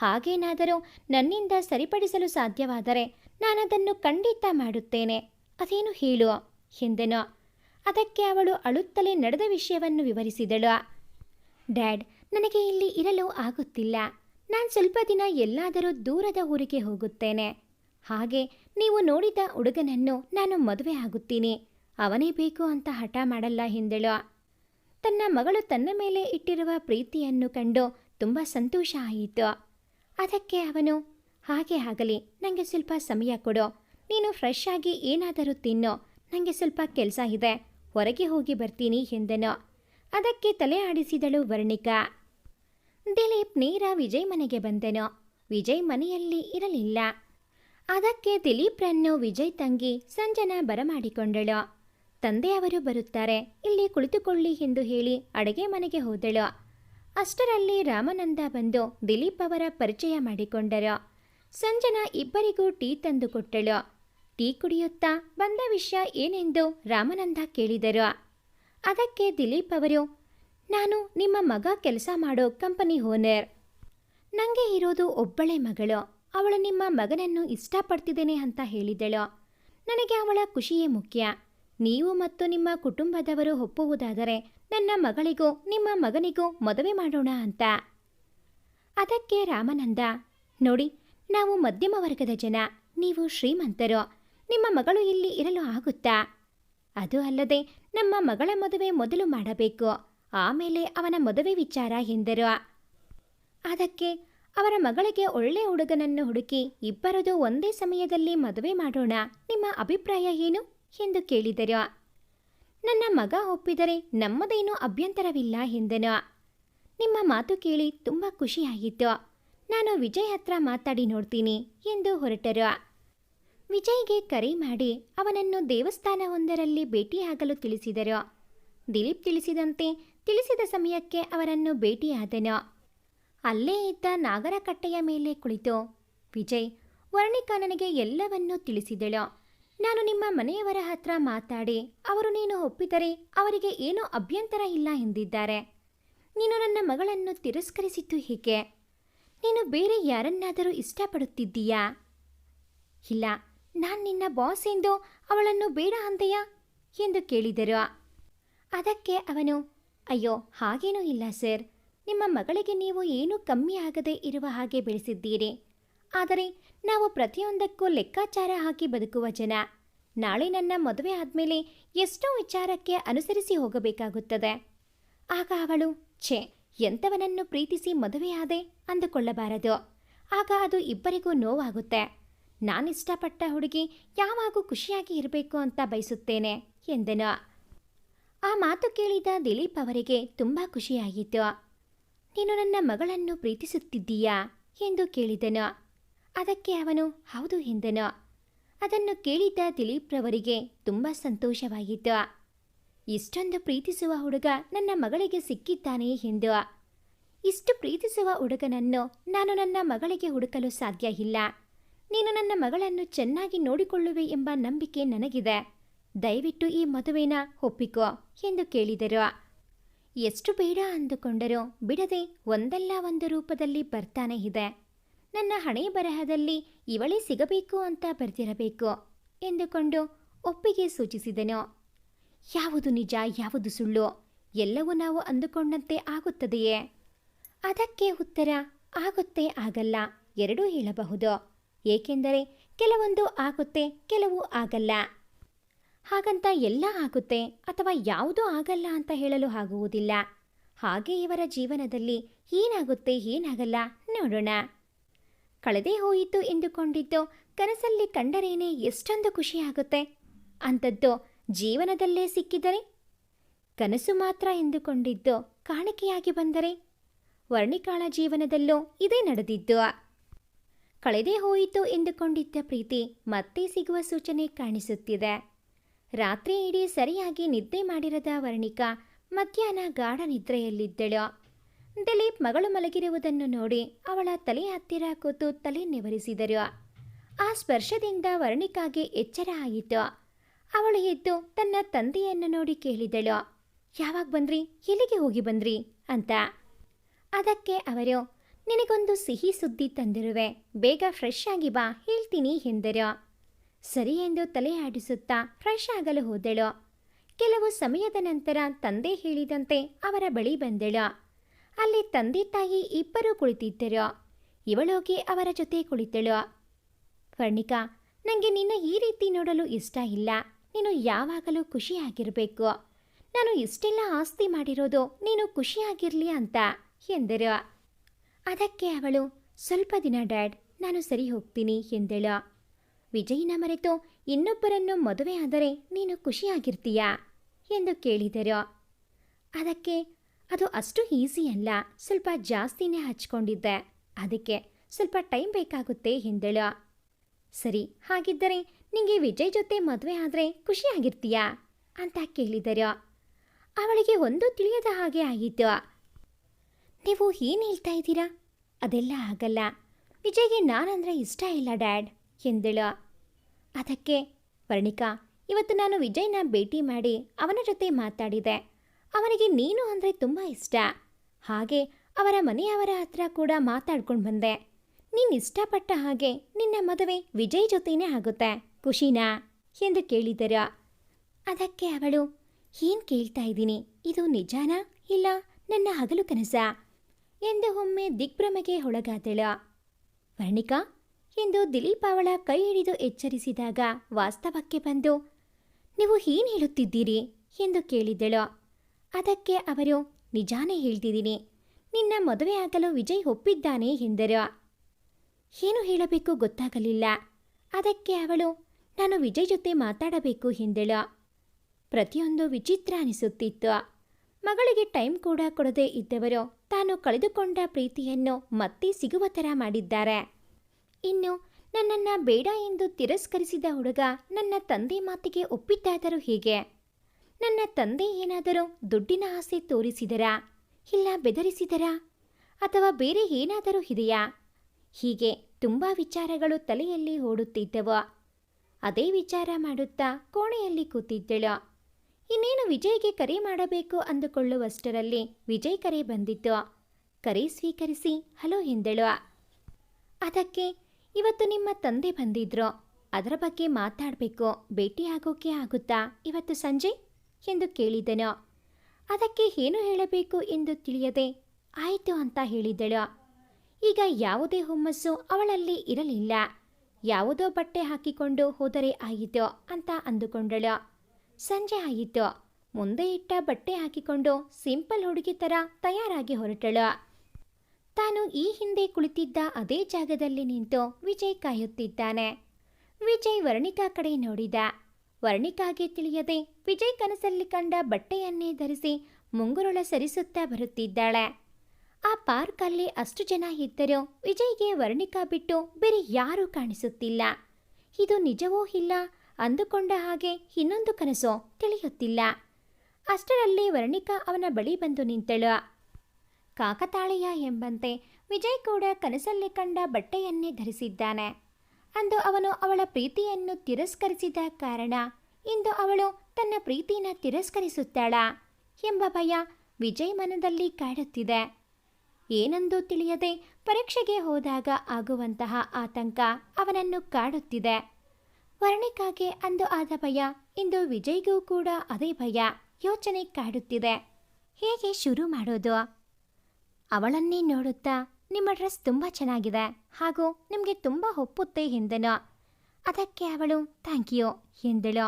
ಹಾಗೇನಾದರೂ ನನ್ನಿಂದ ಸರಿಪಡಿಸಲು ಸಾಧ್ಯವಾದರೆ ನಾನದನ್ನು ಖಂಡಿತ ಮಾಡುತ್ತೇನೆ. ಅದೇನು ಹೇಳು ಎಂದೆನು. ಅದಕ್ಕೆ ಅವಳು ಅಳುತ್ತಲೇ ನಡೆದ ವಿಷಯವನ್ನು ವಿವರಿಸಿದಳು. ಡ್ಯಾಡ್, ನನಗೆ ಇಲ್ಲಿ ಇರಲು ಆಗುತ್ತಿಲ್ಲ. ನಾನು ಸ್ವಲ್ಪ ದಿನ ಎಲ್ಲಾದರೂ ದೂರದ ಊರಿಗೆ ಹೋಗುತ್ತೇನೆ. ಹಾಗೆ ನೀವು ನೋಡಿದ ಹುಡುಗನನ್ನು ನಾನು ಮದುವೆ ಆಗುತ್ತೀನಿ. ಅವನೇ ಬೇಕು ಅಂತ ಹಠ ಮಾಡಲ್ಲ ಎಂದಳು. ತನ್ನ ಮಗಳು ತನ್ನ ಮೇಲೆ ಇಟ್ಟಿರುವ ಪ್ರೀತಿಯನ್ನು ಕಂಡು ತುಂಬ ಸಂತೋಷ ಆಯಿತು. ಅದಕ್ಕೆ ಅವನು, ಹಾಗೆ ಆಗಲಿ ನನಗೆ ಸ್ವಲ್ಪ ಸಮಯ ಕೊಡು. ನೀನು ಫ್ರೆಶ್ ಆಗಿ ಏನಾದರೂ ತಿನ್ನು. ನನಗೆ ಸ್ವಲ್ಪ ಕೆಲಸ ಇದೆ. ಹೊರಗೆ ಹೋಗಿ ಬರ್ತೀನಿ, ಎಂದನು. ಅದಕ್ಕೆ ತಲೆ ಆಡಿಸಿದಳು ವರ್ಣಿಕಾ. ದಿಲೀಪ್ ನೇರ ವಿಜಯ್ ಮನೆಗೆ ಬಂದನು. ವಿಜಯ್ ಮನೆಯಲ್ಲಿ ಇರಲಿಲ್ಲ. ಅದಕ್ಕೆ ದಿಲೀಪ್ರನ್ನು ವಿಜಯ್ ತಂಗಿ ಸಂಜನಾ ಬರಮಾಡಿಕೊಂಡಳು. ತಂದೆಯವರು ಬರುತ್ತಾರೆ. ಇಲ್ಲಿ ಕುಳಿತುಕೊಳ್ಳಿ, ಎಂದು ಹೇಳಿ ಅಡುಗೆ ಮನೆಗೆ ಹೋದಳು. ಅಷ್ಟರಲ್ಲಿ ರಾಮನಂದ ಬಂದು ದಿಲೀಪ್ ಅವರ ಪರಿಚಯ ಮಾಡಿಕೊಂಡರು. ಸಂಜನಾ ಇಬ್ಬರಿಗೂ ಟೀ ತಂದು ಕೊಟ್ಟಳು. ಟೀ ಕುಡಿಯುತ್ತಾ ಬಂದ ವಿಷಯ ಏನೆಂದು ರಾಮನಂದ ಕೇಳಿದರು. ಅದಕ್ಕೆ ದಿಲೀಪ್ ಅವರು, ನಾನು ನಿಮ್ಮ ಮಗ ಕೆಲಸ ಮಾಡೋ ಕಂಪನಿ ಓನರ್. ನನಗೆ ಇರೋದು ಒಬ್ಬಳೇ ಮಗಳು. ಅವಳು ನಿಮ್ಮ ಮಗನನ್ನು ಇಷ್ಟಪಡ್ತಿದ್ದೇನೆ ಅಂತ ಹೇಳಿದಳು. ನನಗೆ ಅವಳ ಖುಷಿಯೇ ಮುಖ್ಯ. ನೀವು ಮತ್ತು ನಿಮ್ಮ ಕುಟುಂಬದವರು ಒಪ್ಪುವುದಾದರೆ ನನ್ನ ಮಗಳಿಗೂ, ನಿಮ್ಮ ಮಗನಿಗೂ ಮದುವೆ ಮಾಡೋಣ ಅಂತ. ಅದಕ್ಕೆ ರಾಮನಂದ, ನೋಡಿ, ನಾವು ಮಧ್ಯಮ ವರ್ಗದ ಜನ, ನೀವು ಶ್ರೀಮಂತರು, ನಿಮ್ಮ ಮಗಳು ಇಲ್ಲಿ ಇರಲು ಆಗುತ್ತಾ? ಅದು ಅಲ್ಲದೆ, ನಮ್ಮ ಮಗಳ ಮದುವೆ ಮೊದಲು ಮಾಡಬೇಕು, ಆಮೇಲೆ ಅವನ ಮದುವೆ ವಿಚಾರ ಎಂದರು. ಅದಕ್ಕೆ ಅವರ ಮಗಳಿಗೆ ಒಳ್ಳೆ ಹುಡುಗನನ್ನು ಹುಡುಕಿ ಇಬ್ಬರದು ಒಂದೇ ಸಮಯದಲ್ಲಿ ಮದುವೆ ಮಾಡೋಣ, ನಿಮ್ಮ ಅಭಿಪ್ರಾಯ ಏನು? ಎಂದು ಕೇಳಿದರು. ನನ್ನ ಮಗ ಒಪ್ಪಿದರೆ ನಮ್ಮದೇನೂ ಅಭ್ಯಂತರವಿಲ್ಲ ಎಂದನು. ನಿಮ್ಮ ಮಾತು ಕೇಳಿ ತುಂಬ ಖುಷಿಯಾಗಿತ್ತು. ನಾನು ವಿಜಯ್ ಹತ್ರ ಮಾತಾಡಿ ನೋಡ್ತೀನಿ ಎಂದು ಹೊರಟರು. ವಿಜಯ್ಗೆ ಕರೆ ಮಾಡಿ ಅವನನ್ನು ದೇವಸ್ಥಾನವೊಂದರಲ್ಲಿ ಭೇಟಿಯಾಗಲು ತಿಳಿಸಿದರು. ದಿಲೀಪ್ ತಿಳಿಸಿದಂತೆ ತಿಳಿಸಿದ ಸಮಯಕ್ಕೆ ಅವರನ್ನು ಭೇಟಿಯಾದನು. ಅಲ್ಲೇ ಇದ್ದ ನಾಗರಕಟ್ಟೆಯ ಮೇಲೆ ಕುಳಿತು ವಿಜಯ್ ವರ್ಣಿಕಾ ನನಗೆ ಎಲ್ಲವನ್ನೂ ತಿಳಿಸಿದಳು. ನಾನು ನಿಮ್ಮ ಮನೆಯವರ ಹತ್ರ ಮಾತಾಡಿ, ಅವರು ನೀನು ಒಪ್ಪಿದರೆ ಅವರಿಗೆ ಏನೂ ಅಭ್ಯಂತರ ಇಲ್ಲ ಎಂದಿದ್ದಾರೆ. ನೀನು ನನ್ನ ಮಗಳನ್ನು ತಿರಸ್ಕರಿಸಿದ್ದು ಹೇಗೆ. ನೀನು ಬೇರೆ ಯಾರನ್ನಾದರೂ ಇಷ್ಟಪಡುತ್ತಿದ್ದೀಯಾ? ಇಲ್ಲ, ನಾನು ನಿನ್ನ ಬಾಸ್ ಎಂದು ಅವಳನ್ನು ಬೇಡ ಅಂದೆಯಾ? ಎಂದು ಕೇಳಿದರು. ಅದಕ್ಕೆ ಅವನು, ಅಯ್ಯೋ, ಹಾಗೇನೂ ಇಲ್ಲ ಸರ್. ನಿಮ್ಮ ಮಗಳಿಗೆ ನೀವು ಏನೂ ಕಮ್ಮಿ ಆಗದೆ ಇರುವ ಹಾಗೆ ಬೆಳೆಸಿದ್ದೀರಿ. ಆದರೆ ನಾವು ಪ್ರತಿಯೊಂದಕ್ಕೂ ಲೆಕ್ಕಾಚಾರ ಹಾಕಿ ಬದುಕುವ ಜನ. ನಾಳೆ ನನ್ನ ಮದುವೆ ಆದಮೇಲೆ ಎಷ್ಟೋ ವಿಚಾರಕ್ಕೆ ಅನುಸರಿಸಿ ಹೋಗಬೇಕಾಗುತ್ತದೆ. ಆಗ ಅವಳು, ಛೆ, ಎಂಥವನನ್ನು ಪ್ರೀತಿಸಿ ಮದುವೆಯಾದೆ ಅಂದುಕೊಳ್ಳಬಾರದು. ಆಗ ಅದು ಇಬ್ಬರಿಗೂ ನೋವಾಗುತ್ತೆ. ನಾನಿಷ್ಟಪಟ್ಟ ಹುಡುಗಿ ಯಾವಾಗೂ ಖುಷಿಯಾಗಿ ಇರಬೇಕು ಅಂತ ಬಯಸುತ್ತೇನೆ, ಎಂದನು. ಆ ಮಾತು ಕೇಳಿದ ದಿಲೀಪ್ ಅವರಿಗೆ ತುಂಬ ಖುಷಿಯಾಗಿತ್ತು ನೀನು ನನ್ನ ಮಗಳನ್ನು ಪ್ರೀತಿಸುತ್ತಿದ್ದೀಯಾ? ಎಂದು ಕೇಳಿದನು. ಅದಕ್ಕೆ ಅವನು, ಹೌದು ಎಂದನು ಅದನ್ನು ಕೇಳಿದ್ದ ದಿಲೀಪ್ರವರಿಗೆ ತುಂಬ ಸಂತೋಷವಾಗಿತ್ತು ಇಷ್ಟೊಂದು ಪ್ರೀತಿಸುವ ಹುಡುಗ ನನ್ನ ಮಗಳಿಗೆ ಸಿಕ್ಕಿದ್ದಾನೆ ಎಂದು. ಇಷ್ಟು ಪ್ರೀತಿಸುವ ಹುಡುಗನನ್ನು ನಾನು ನನ್ನ ಮಗಳಿಗೆ ಹುಡುಕಲು ಸಾಧ್ಯ ಇಲ್ಲ. ನೀನು ನನ್ನ ಮಗಳನ್ನು ಚೆನ್ನಾಗಿ ನೋಡಿಕೊಳ್ಳುವೆ ಎಂಬ ನಂಬಿಕೆ ನನಗಿದೆ. ದಯವಿಟ್ಟು ಈ ಮದುವೆನ ಒಪ್ಪಿಕೋ, ಎಂದು ಕೇಳಿದರು. ಎಷ್ಟು ಬೇಡ ಅಂದುಕೊಂಡರೂ, ಬಿಡದೆ ಒಂದಲ್ಲ ಒಂದು ರೂಪದಲ್ಲಿ ಬರ್ತಾನೆ ಇದೆ. ನನ್ನ ಹಣೆಯ ಬರಹದಲ್ಲಿ ಇವಳೇ ಸಿಗಬೇಕು ಅಂತ ಬರೆದಿರಬೇಕು ಎಂದುಕೊಂಡು ಒಪ್ಪಿಗೆ ಸೂಚಿಸಿದನು. ಯಾವುದು ನಿಜ, ಯಾವುದು ಸುಳ್ಳು, ಎಲ್ಲವೂ ನಾವು ಅಂದುಕೊಂಡಂತೆ ಆಗುತ್ತದೆಯೇ? ಅದಕ್ಕೆ ಉತ್ತರ, ಆಗುತ್ತೆ, ಆಗಲ್ಲ, ಎರಡೂ ಹೇಳಬಹುದು. ಏಕೆಂದರೆ ಕೆಲವೊಂದು ಆಗುತ್ತೆ, ಕೆಲವು ಆಗಲ್ಲ. ಹಾಗಂತ ಎಲ್ಲ ಆಗುತ್ತೆ ಅಥವಾ ಯಾವುದೂ ಆಗಲ್ಲ ಅಂತ ಹೇಳಲು ಆಗುವುದಿಲ್ಲ. ಹಾಗೆ ಇವರ ಜೀವನದಲ್ಲಿ ಏನಾಗುತ್ತೆ, ಏನಾಗಲ್ಲ ನೋಡೋಣ. ಕಳೆದೇ ಹೋಯಿತು ಎಂದುಕೊಂಡಿದ್ದು ಕನಸಲ್ಲಿ ಕಂಡರೇನೆ ಎಷ್ಟೊಂದು ಖುಷಿಯಾಗುತ್ತೆ. ಅಂಥದ್ದು ಜೀವನದಲ್ಲೇ ಸಿಕ್ಕಿದರೆ? ಕನಸು ಮಾತ್ರ ಎಂದುಕೊಂಡಿದ್ದು ಕಾಣಿಕೆಯಾಗಿ ಬಂದರೆ? ವರ್ಣಿಕಾಳ ಜೀವನದಲ್ಲೂ ಇದೇ ನಡೆದಿದ್ದು. ಕಳೆದೇ ಹೋಯಿತು ಎಂದುಕೊಂಡಿದ್ದ ಪ್ರೀತಿ ಮತ್ತೆ ಸಿಗುವ ಸೂಚನೆ ಕಾಣಿಸುತ್ತಿದೆ. ರಾತ್ರಿ ಇಡೀ ಸರಿಯಾಗಿ ನಿದ್ದೆ ಮಾಡಿರದ ವರ್ಣಿಕಾ ಮಧ್ಯಾಹ್ನ ಗಾಢ ನಿದ್ರೆಯಲ್ಲಿದ್ದಳು. ದಿಲೀಪ್ ಮಗಳು ಮಲಗಿರುವುದನ್ನು ನೋಡಿ ಅವಳ ತಲೆ ಹತ್ತಿರ ಕೂತು ತಲೆ ನೆವರಿಸಿದರು. ಆ ಸ್ಪರ್ಶದಿಂದ ವರ್ಣಿಕಾಗೆ ಎಚ್ಚರ ಆಯಿತು. ಅವಳು ಎದ್ದು ತನ್ನ ತಂದೆಯನ್ನು ನೋಡಿ ಕೇಳಿದಳು. ಯಾವಾಗ ಬಂದ್ರಿ? ಎಲ್ಲಿಗೆ ಹೋಗಿ ಬಂದ್ರಿ? ಅಂತ. ಅದಕ್ಕೆ ಅವರು, ನಿನಗೊಂದು ಸಿಹಿ ಸುದ್ದಿ ತಂದಿರುವೆ. ಬೇಗ ಫ್ರೆಶ್ ಆಗಿ ಬಾ, ಹೇಳ್ತೀನಿ ಎಂದರು. ಸರಿ ಎಂದು ತಲೆ ಆಡಿಸುತ್ತಾ ಫ್ರೆಶ್ ಆಗಲು ಹೋದಳು. ಕೆಲವು ಸಮಯದ ನಂತರ ತಂದೆ ಹೇಳಿದಂತೆ ಅವರ ಬಳಿ ಬಂದಳು. ಅಲ್ಲಿ ತಂದೆ ತಾಯಿ ಇಬ್ಬರೂ ಕುಳಿತಿದ್ದರು. ಇವಳೋಗಿ ಅವರ ಜೊತೆ ಕುಳಿತಳು. ವರ್ಣಿಕಾ ನನಗೆ ನಿನ್ನ ಈ ರೀತಿ ನೋಡಲು ಇಷ್ಟ ಇಲ್ಲ. ನೀನು ಯಾವಾಗಲೂ ಖುಷಿಯಾಗಿರಬೇಕು. ನಾನು ಇಷ್ಟೆಲ್ಲ ಆಸ್ತಿ ಮಾಡಿರೋದು ನೀನು ಖುಷಿಯಾಗಿರಲಿ ಅಂತ, ಎಂದರು. ಅದಕ್ಕೆ ಅವಳು, ಸ್ವಲ್ಪ ದಿನ ಡ್ಯಾಡ್, ನಾನು ಸರಿ ಹೋಗ್ತೀನಿ, ಎಂದಳು. ವಿಜಯನ ಮರೆತು ಇನ್ನೊಬ್ಬರನ್ನು ಮದುವೆ ಆದರೆ ನೀನು ಖುಷಿಯಾಗಿರ್ತೀಯಾ? ಎಂದು ಕೇಳಿದರು. ಅದಕ್ಕೆ ಅದು ಅಷ್ಟು ಈಸಿ ಅಲ್ಲ. ಸ್ವಲ್ಪ ಜಾಸ್ತಿನೇ ಹಚ್ಕೊಂಡಿದ್ದೆ. ಅದಕ್ಕೆ ಸ್ವಲ್ಪ ಟೈಮ್ ಬೇಕಾಗುತ್ತೆ ಎಂದಳು ಸರಿ, ಹಾಗಿದ್ದರೆ ನಿಂಗೆ ವಿಜಯ್ ಜೊತೆ ಮದುವೆ ಆದರೆ ಖುಷಿಯಾಗಿರ್ತೀಯಾ ಅಂತ ಕೇಳಿದರು ಅವಳಿಗೆ ಒಂದು ತಿಳಿಯದ ಹಾಗೆ ಆಗಿತ್ತು ನೀವು ಏನು ಹೇಳ್ತಾ ಇದ್ದೀರಾ? ಅದೆಲ್ಲ ಆಗಲ್ಲ. ವಿಜಯ್ಗೆ ನಾನಂದ್ರೆ ಇಷ್ಟ ಇಲ್ಲ, ಡ್ಯಾಡ್ ಎಂದಳು ಅದಕ್ಕೆ, ವರ್ಣಿಕಾ, ಇವತ್ತು ನಾನು ವಿಜಯ್ನ ಭೇಟಿ ಮಾಡಿ ಅವನ ಜೊತೆ ಮಾತಾಡಿದೆ. ಅವನಿಗೆ ನೀನು ಅಂದರೆ ತುಂಬ ಇಷ್ಟ. ಹಾಗೆ ಅವರ ಮನೆಯವರ ಹತ್ರ ಕೂಡ ಮಾತಾಡ್ಕೊಂಡು ಬಂದೆ. ನೀನು ಇಷ್ಟಪಟ್ಟ ಹಾಗೆ ನಿನ್ನ ಮದುವೆ ವಿಜಯ್ ಜೊತೆನೇ ಆಗುತ್ತೆ, ಖುಷಿನಾ? ಎಂದು ಕೇಳಿದರ. ಅದಕ್ಕೆ ಅವಳು, ಏನು ಕೇಳ್ತಾ ಇದ್ದೀನಿ? ಇದು ನಿಜಾನಾ? ಇಲ್ಲ, ನನ್ನ ಹಗಲು ಕನಸ? ಎಂದು ಒಮ್ಮೆ ದಿಗ್ಭ್ರಮೆಗೆ ಒಳಗಾದಳ. ವರ್ಣಿಕಾ? ಎಂದು ದಿಲೀಪ್ ಅವಳ ಕೈ ಹಿಡಿದು ಎಚ್ಚರಿಸಿದಾಗ ವಾಸ್ತವಕ್ಕೆ ಬಂದು, ನೀವು ಏನು ಹೇಳುತ್ತಿದ್ದೀರಿ? ಎಂದು ಕೇಳಿದಳು. ಅದಕ್ಕೆ ಅವರು, ನಿಜಾನೇ ಹೇಳ್ತಿದ್ದೀನಿ. ನಿನ್ನ ಮದುವೆ ಆಗಲು ವಿಜಯ್ ಒಪ್ಪಿದ್ದಾನೆ ಎಂದರು. ಏನು ಹೇಳಬೇಕು ಗೊತ್ತಾಗಲಿಲ್ಲ. ಅದಕ್ಕೆ ಅವಳು, ನಾನು ವಿಜಯ್ ಜೊತೆ ಮಾತಾಡಬೇಕು ಎಂದಳು. ಪ್ರತಿಯೊಂದು ವಿಚಿತ್ರ ಅನಿಸುತ್ತಿತ್ತು. ಮಗಳಿಗೆ ಟೈಮ್ ಕೂಡ ಕೊಡದೇ ಇದ್ದವರು ತಾನು ಕಳೆದುಕೊಂಡ ಪ್ರೀತಿಯನ್ನು ಮತ್ತೆ ಸಿಗುವ ಥರ ಮಾಡಿದ್ದಾರೆ. ಇನ್ನು ನನ್ನನ್ನು ಬೇಡ ಎಂದು ತಿರಸ್ಕರಿಸಿದ ಹುಡುಗ ನನ್ನ ತಂದೆ ಮಾತಿಗೆ ಒಪ್ಪಿದ್ದಾದರೂ ಹೇಗೆ? ನನ್ನ ತಂದೆ ಏನಾದರೂ ದುಡ್ಡಿನ ಆಸೆ ತೋರಿಸಿದರಾ? ಇಲ್ಲ ಬೆದರಿಸಿದರಾ? ಅಥವಾ ಬೇರೆ ಏನಾದರೂ ಇದೆಯಾ? ಹೀಗೆ ತುಂಬ ವಿಚಾರಗಳು ತಲೆಯಲ್ಲಿ ಓಡುತ್ತಿದ್ದವು. ಅದೇ ವಿಚಾರ ಮಾಡುತ್ತಾ ಕೋಣೆಯಲ್ಲಿ ಕೂತಿದ್ದಳು. ಇನ್ನೇನು ವಿಜಯ್ಗೆ ಕರೆ ಮಾಡಬೇಕು ಅಂದುಕೊಳ್ಳುವಷ್ಟರಲ್ಲಿ ವಿಜಯ್ ಕರೆ ಬಂದಿತ್ತು. ಕರೆ ಸ್ವೀಕರಿಸಿ ಹಲೋ ಎಂದಳು. ಅದಕ್ಕೆ ಇವತ್ತು ನಿಮ್ಮ ತಂದೆ ಬಂದಿದ್ರು. ಅದರ ಬಗ್ಗೆ ಮಾತಾಡಬೇಕು. ಭೇಟಿಯಾಗೋಕೆ ಆಗುತ್ತಾ ಇವತ್ತು ಸಂಜೆ? ಎಂದು ಕೇಳಿದನು. ಅದಕ್ಕೆ ಏನು ಹೇಳಬೇಕು ಎಂದು ತಿಳಿಯದೆ, ಆಯಿತು ಅಂತ ಹೇಳಿದಳು. ಈಗ ಯಾವುದೇ ಹುಮ್ಮಸ್ಸು ಅವಳಲ್ಲಿ ಇರಲಿಲ್ಲ. ಯಾವುದೋ ಬಟ್ಟೆ ಹಾಕಿಕೊಂಡು ಹೋದರೆ ಆಯಿತು ಅಂತ ಅಂದುಕೊಂಡಳು. ಸಂಜೆ ಆಯಿತು. ಮುಂದೆ ಇಟ್ಟ ಬಟ್ಟೆ ಹಾಕಿಕೊಂಡು ಸಿಂಪಲ್ ಹುಡುಗಿ ಥರ ತಯಾರಾಗಿ ಹೊರಟಳು. ತಾನು ಈ ಹಿಂದೆ ಕುಳಿತಿದ್ದ ಅದೇ ಜಾಗದಲ್ಲಿ ನಿಂತು ವಿಜಯ್ ಕಾಯುತ್ತಿದ್ದಾನೆ. ವಿಜಯ್ ವರ್ಣಿಕಾ ಕಡೆ ನೋಡಿದ. ವರ್ಣಿಕಾಗೆ ತಿಳಿಯದೆ ವಿಜಯ್ ಕನಸಲ್ಲಿ ಕಂಡ ಬಟ್ಟೆಯನ್ನೇ ಧರಿಸಿ ಮುಂಗುರುಳ ಸರಿಸುತ್ತಾ ಬರುತ್ತಿದ್ದಾಳೆ. ಆ ಪಾರ್ಕಲ್ಲಿ ಅಷ್ಟು ಜನ ಇದ್ದರೂ ವಿಜಯ್ಗೆ ವರ್ಣಿಕಾ ಬಿಟ್ಟು ಬೇರೆ ಯಾರೂ ಕಾಣಿಸುತ್ತಿಲ್ಲ. ಇದು ನಿಜವೋ ಇಲ್ಲ ಅಂದುಕೊಂಡ ಹಾಗೆ ಇನ್ನೊಂದು ಕನಸೋ ತಿಳಿಯುತ್ತಿಲ್ಲ. ಅಷ್ಟರಲ್ಲಿ ವರ್ಣಿಕಾ ಅವನ ಬಳಿ ಬಂದು ನಿಂತಳು. ಕಾಕತಾಳೀಯ ಎಂಬಂತೆ ವಿಜಯ್ ಕೂಡ ಕನಸಲ್ಲಿ ಕಂಡ ಬಟ್ಟೆಯನ್ನೇ ಧರಿಸಿದ್ದಾನೆ. ಅಂದು ಅವನು ಅವಳ ಪ್ರೀತಿಯನ್ನು ತಿರಸ್ಕರಿಸಿದ ಕಾರಣ ಇಂದು ಅವಳು ತನ್ನ ಪ್ರೀತಿನ ತಿರಸ್ಕರಿಸುತ್ತಾಳ ಎಂಬ ಭಯ ವಿಜಯ್ ಮನದಲ್ಲಿ ಕಾಡುತ್ತಿದೆ. ಏನೆಂದು ತಿಳಿಯದೆ ಪರೀಕ್ಷೆಗೆ ಹೋದಾಗ ಆಗುವಂತಹ ಆತಂಕ ಅವನನ್ನು ಕಾಡುತ್ತಿದೆ. ವರ್ಣಿಕಾಗೆ ಅಂದು ಆದ ಭಯ, ಇಂದು ವಿಜಯ್ಗೂ ಕೂಡ ಅದೇ ಭಯ, ಯೋಚನೆ ಕಾಡುತ್ತಿದೆ. ಹೇಗೆ ಶುರು ಮಾಡೋದು? ಅವಳನ್ನೇ ನೋಡುತ್ತಾ ನಿಮ್ಮ ಡ್ರೆಸ್ ತುಂಬ ಚೆನ್ನಾಗಿದೆ. ಹಾಗೂ ನಿಮಗೆ ತುಂಬ ಒಪ್ಪುತ್ತೆ ಎಂದನು. ಅದಕ್ಕೆ ಅವಳು, ಥ್ಯಾಂಕ್ ಯು, ಎಂದಳು.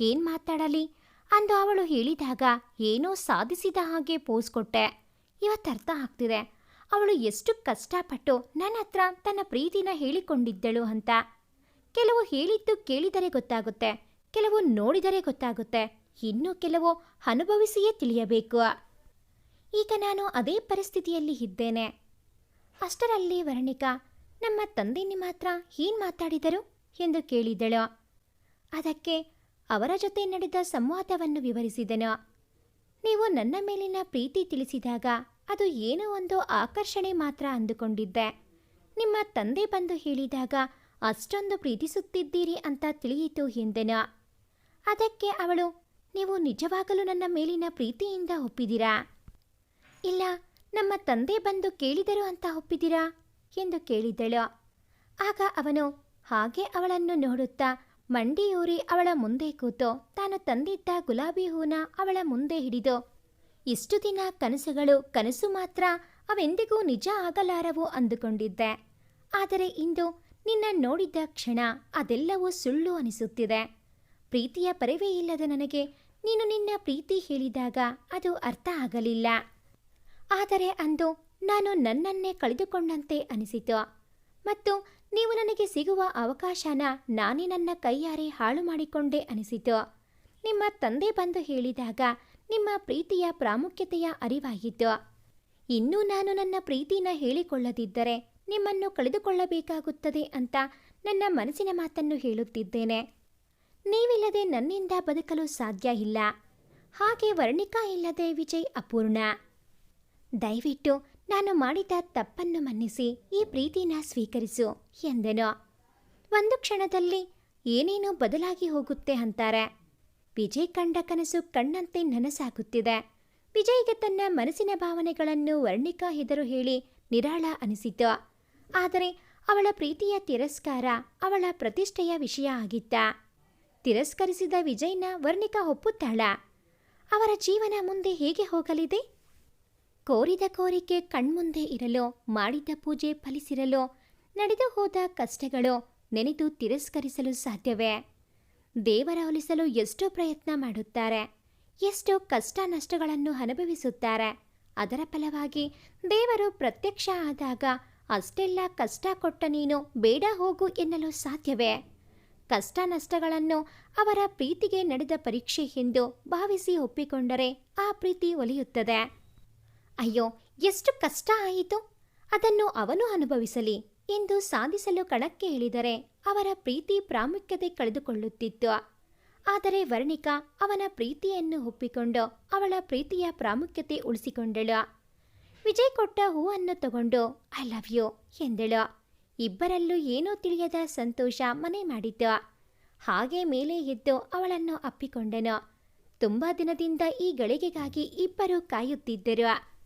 ಏನು ಮಾತಾಡಲಿ? ಅಂದು ಅವಳು ಹೇಳಿದಾಗ ಏನೋ ಸಾಧಿಸಿದ ಹಾಗೆ ಪೋಸ್ ಕೊಟ್ಟೆ. ಇವತ್ತರ್ಥ ಆಗ್ತಿದೆ. ಅವಳು ಎಷ್ಟು ಕಷ್ಟಪಟ್ಟು ನನ್ನ ಹತ್ರ ತನ್ನ ಪ್ರೀತಿನ ಹೇಳಿಕೊಂಡಿದ್ದಳು ಅಂತ. ಕೆಲವು ಹೇಳಿದ್ದು ಕೇಳಿದರೆ ಗೊತ್ತಾಗುತ್ತೆ, ಕೆಲವು ನೋಡಿದರೆ ಗೊತ್ತಾಗುತ್ತೆ, ಇನ್ನೂ ಕೆಲವು ಅನುಭವಿಸಿಯೇ ತಿಳಿಯಬೇಕು. ಈಗ ನಾನು ಅದೇ ಪರಿಸ್ಥಿತಿಯಲ್ಲಿ ಇದ್ದೇನೆ. ಅಷ್ಟರಲ್ಲಿ ವರ್ಣಿಕಾ, ನಮ್ಮ ತಂದೆ ಏನ್ ಏನು ಮಾತಾಡಿದರು? ಎಂದು ಕೇಳಿದಳು. ಅದಕ್ಕೆ ಅವರ ಜೊತೆ ನಡೆದ ಸಂವಾದವನ್ನು ವಿವರಿಸಿದನು. ನೀವು ನನ್ನ ಮೇಲಿನ ಪ್ರೀತಿ ತಿಳಿಸಿದಾಗ ಅದು ಏನೋ ಒಂದು ಆಕರ್ಷಣೆ ಮಾತ್ರ ಅಂದುಕೊಂಡಿದ್ದೆ. ನಿಮ್ಮ ತಂದೆ ಬಂದು ಹೇಳಿದಾಗ ಅಷ್ಟೊಂದು ಪ್ರೀತಿಸುತ್ತಿದ್ದೀರಿ ಅಂತ ತಿಳಿಯಿತು, ಎಂದೆನು. ಅದಕ್ಕೆ ಅವಳು, ನೀವು ನಿಜವಾಗಲೂ ನನ್ನ ಮೇಲಿನ ಪ್ರೀತಿಯಿಂದ ಒಪ್ಪಿದಿರಾ ಇಲ್ಲ ನಮ್ಮ ತಂದೆ ಬಂದು ಕೇಳಿದರು ಅಂತ ಒಪ್ಪಿದಿರಾ ಎಂದು ಕೇಳಿದಳು. ಆಗ ಅವನು ಹಾಗೆ ಅವಳನ್ನು ನೋಡುತ್ತಾ ಮಂಡಿಯೂರಿ ಅವಳ ಮುಂದೆ ಕೂತು ತಾನು ತಂದಿದ್ದ ಗುಲಾಬಿ ಹೂನ ಅವಳ ಮುಂದೆ ಹಿಡಿದು, ಇಷ್ಟು ದಿನ ಕನಸುಗಳು ಕನಸು ಮಾತ್ರ ಅವೆಂದಿಗೂ ನಿಜ ಆಗಲಾರವು ಅಂದುಕೊಂಡಿದ್ದೆ. ಆದರೆ ಇಂದು ನಿನ್ನ ನೋಡಿದ್ದ ಕ್ಷಣ ಅದೆಲ್ಲವೂ ಸುಳ್ಳು ಅನಿಸುತ್ತಿದೆ. ಪ್ರೀತಿಯ ಪರಿವೇ ಇಲ್ಲದ ನನಗೆ ನೀನು ನಿನ್ನ ಪ್ರೀತಿ ಹೇಳಿದಾಗ ಅದು ಅರ್ಥ ಆಗಲಿಲ್ಲ. ಆದರೆ ಅಂದು ನಾನು ನನ್ನನ್ನೇ ಕಳೆದುಕೊಂಡಂತೆ ಅನಿಸಿತು. ಮತ್ತು ನೀವು ನನಗೆ ಸಿಗುವ ಅವಕಾಶನ ನಾನೇ ನನ್ನ ಕೈಯಾರೆ ಹಾಳು ಮಾಡಿಕೊಂಡೆ ಅನಿಸಿತು. ನಿಮ್ಮ ತಂದೆ ಬಂದು ಹೇಳಿದಾಗ ನಿಮ್ಮ ಪ್ರೀತಿಯ ಪ್ರಾಮುಖ್ಯತೆಯ ಅರಿವಾಯಿತು. ಇನ್ನೂ ನಾನು ನನ್ನ ಪ್ರೀತಿನ ಹೇಳಿಕೊಳ್ಳದಿದ್ದರೆ ನಿಮ್ಮನ್ನು ಕಳೆದುಕೊಳ್ಳಬೇಕಾಗುತ್ತದೆ ಅಂತ ನನ್ನ ಮನಸ್ಸಿನ ಮಾತನ್ನು ಹೇಳುತ್ತಿದ್ದೇನೆ. ನೀವಿಲ್ಲದೆ ನನ್ನಿಂದ ಬದುಕಲು ಸಾಧ್ಯ ಇಲ್ಲ. ಹಾಗೆ ವರ್ಣಿಕಾ ಇಲ್ಲದೆ ವಿಜಯ್ ಅಪೂರ್ಣ. ದಯವಿಟ್ಟು ನಾನು ಮಾಡಿದ ತಪ್ಪನ್ನು ಮನ್ನಿಸಿ ಈ ಪ್ರೀತಿನ ಸ್ವೀಕರಿಸು ಎಂದೆನು. ಒಂದು ಕ್ಷಣದಲ್ಲಿ ಏನೇನೋ ಬದಲಾಗಿ ಹೋಗುತ್ತೆ ಅಂತಾರೆ. ವಿಜಯ್ ಕಂಡ ಕನಸು ಕಣ್ಣಂತೆ ನನಸಾಗುತ್ತಿದೆ. ವಿಜಯ್ಗೆ ತನ್ನ ಮನಸ್ಸಿನ ಭಾವನೆಗಳನ್ನು ವರ್ಣಿಕಾ ಹೆದರು ಹೇಳಿ ನಿರಾಳ ಅನಿಸಿತು. ಆದರೆ ಅವಳ ಪ್ರೀತಿಯ ತಿರಸ್ಕಾರ ಅವಳ ಪ್ರತಿಷ್ಠೆಯ ವಿಷಯ ಆಗಿತ್ತ. ತಿರಸ್ಕರಿಸಿದ ವಿಜಯ್ನ ವರ್ಣಿಕಾ ಒಪ್ಪುತ್ತಾಳ. ಅವರ ಜೀವನ ಮುಂದೆ ಹೇಗೆ ಹೋಗಲಿದೆ? ಕೋರಿದ ಕೋರಿಕೆ ಕಣ್ಮುಂದೆ ಇರಲು, ಮಾಡಿದ ಪೂಜೆ ಫಲಿಸಿರಲು, ನಡೆದು ಹೋದ ಕಷ್ಟಗಳು ನೆನೆದು ತಿರಸ್ಕರಿಸಲು ಸಾಧ್ಯವೇ? ದೇವರ ಒಲಿಸಲು ಎಷ್ಟೋ ಪ್ರಯತ್ನ ಮಾಡುತ್ತಾರೆ, ಎಷ್ಟೋ ಕಷ್ಟ ನಷ್ಟಗಳನ್ನು ಅನುಭವಿಸುತ್ತಾರೆ. ಅದರ ಫಲವಾಗಿ ದೇವರು ಪ್ರತ್ಯಕ್ಷ ಆದಾಗ ಅಷ್ಟೆಲ್ಲ ಕಷ್ಟ ಕೊಟ್ಟ ನೀನು ಬೇಡ ಹೋಗು ಎನ್ನಲು ಸಾಧ್ಯವೇ? ಕಷ್ಟ ನಷ್ಟಗಳನ್ನು ಅವರ ಪ್ರೀತಿಗೆ ನಡೆದ ಪರೀಕ್ಷೆ ಎಂದು ಭಾವಿಸಿ ಒಪ್ಪಿಕೊಂಡರೆ ಆ ಪ್ರೀತಿ ಒಲಿಯುತ್ತದೆ. ಅಯ್ಯೋ, ಎಷ್ಟು ಕಷ್ಟ ಆಯಿತು? ಅದನ್ನು ಅವನು ಅನುಭವಿಸಲಿ ಎಂದು ಸಾಧಿಸಲು ಕಣಕ್ಕೆ ಇಳಿದರೆ ಅವರ ಪ್ರೀತಿ ಪ್ರಾಮುಖ್ಯತೆ ಕಳೆದುಕೊಳ್ಳುತ್ತಿತ್ತು. ಆದರೆ ವರ್ಣಿಕಾ ಅವನ ಪ್ರೀತಿಯನ್ನು ಒಪ್ಪಿಕೊಂಡು ಅವಳ ಪ್ರೀತಿಯ ಪ್ರಾಮುಖ್ಯತೆ ಉಳಿಸಿಕೊಂಡಳು. ವಿಜಯ್ ಕೊಟ್ಟ ಹೂವನ್ನು ತಗೊಂಡು, ಐ ಲವ್ ಯು ಎಂದಳು. ಇಬ್ಬರಲ್ಲೂ ಏನೂ ತಿಳಿಯದ ಸಂತೋಷ ಮನೆ ಮಾಡಿತು ಹಾಗೆ ಮೇಲೆ ಎದ್ದು ಅವಳನ್ನು ಅಪ್ಪಿಕೊಂಡನು. ತುಂಬಾ ದಿನದಿಂದ ಈ ಗಳಿಗೆಗಾಗಿ ಇಬ್ಬರು ಕಾಯುತ್ತಿದ್ದರು.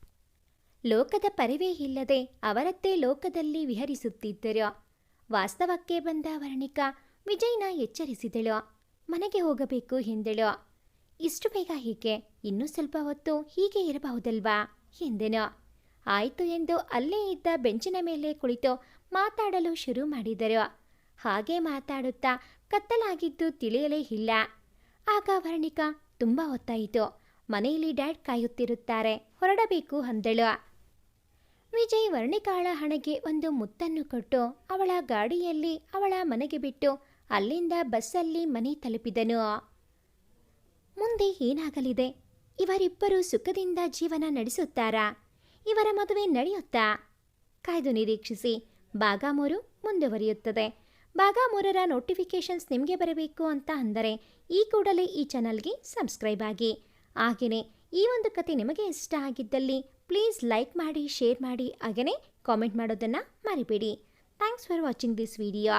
ಲೋಕದ ಪರಿವೇ ಇಲ್ಲದೆ ಅವರದ್ದೇ ಲೋಕದಲ್ಲಿ ವಿಹರಿಸುತ್ತಿದ್ದರು. ವಾಸ್ತವಕ್ಕೆ ಬಂದ ವರ್ಣಿಕ ವಿಜಯ್ನ ಎಚ್ಚರಿಸಿದಳು. ಮನೆಗೆ ಹೋಗಬೇಕು ಎಂದಳು. ಇಷ್ಟು ಬೇಗ ಹೀಗೆ? ಇನ್ನೂ ಸ್ವಲ್ಪ ಹೊತ್ತು ಹೀಗೆ ಇರಬಹುದಲ್ವಾ? ಎಂದೆನು. ಆಯಿತು ಎಂದು ಅಲ್ಲೇ ಇದ್ದ ಬೆಂಚಿನ ಮೇಲೆ ಕುಳಿತು ಮಾತಾಡಲು ಶುರು ಮಾಡಿದರು. ಹಾಗೆ ಮಾತಾಡುತ್ತಾ ಕತ್ತಲಾಗಿದ್ದು ತಿಳಿಯಲೇ ಇಲ್ಲ. ಆಗ ವರ್ಣಿಕಾ ತುಂಬ ಹೊತ್ತಾಯಿತು. ಮನೆಯಲ್ಲಿ ಡ್ಯಾಡ್ ಕಾಯುತ್ತಿರುತ್ತಾರೆ. ಹೊರಡಬೇಕು ಅಂದಳು. ವಿಜಯ್ ವರ್ಣಿಕಾಳ ಹಣೆಗೆ ಒಂದು ಮುತ್ತನ್ನು ಕೊಟ್ಟು ಅವಳ ಗಾಡಿಯಲ್ಲಿ ಅವಳ ಮನೆಗೆ ಬಿಟ್ಟು ಅಲ್ಲಿಂದ ಬಸ್ಸಲ್ಲಿ ಮನೆ ತಲುಪಿದನು. ಮುಂದೆ ಏನಾಗಲಿದೆ? ಇವರಿಬ್ಬರು ಸುಖದಿಂದ ಜೀವನ ನಡೆಸುತ್ತಾರಾ? ಇವರ ಮದುವೆ ನಡೆಯುತ್ತಾ? ಕಾಯ್ದು ನಿರೀಕ್ಷಿಸಿ. ಭಾಗ ಮೂರು ಮುಂದುವರಿಯುತ್ತದೆ. ಭಾಗ ಮೂರರ ನೋಟಿಫಿಕೇಷನ್ಸ್ ನಿಮಗೆ ಬರಬೇಕು ಅಂತ ಅಂದರೆ ಈ ಕೂಡಲೇ ಈ ಚಾನಲ್ಗೆ ಸಬ್ಸ್ಕ್ರೈಬ್ ಆಗಿ. ಹಾಗೆಯೇ ಈ ಒಂದು ಕತೆ ನಿಮಗೆ ಇಷ್ಟ ಆಗಿದ್ದಲ್ಲಿ ಪ್ಲೀಸ್ ಲೈಕ್ ಮಾಡಿ ಶೇರ್ ಮಾಡಿ ಹಾಗೆಯೇ ಕಾಮೆಂಟ್ ಮಾಡೋದನ್ನು ಮರಿಬೇಡಿ. Thanks for watching this video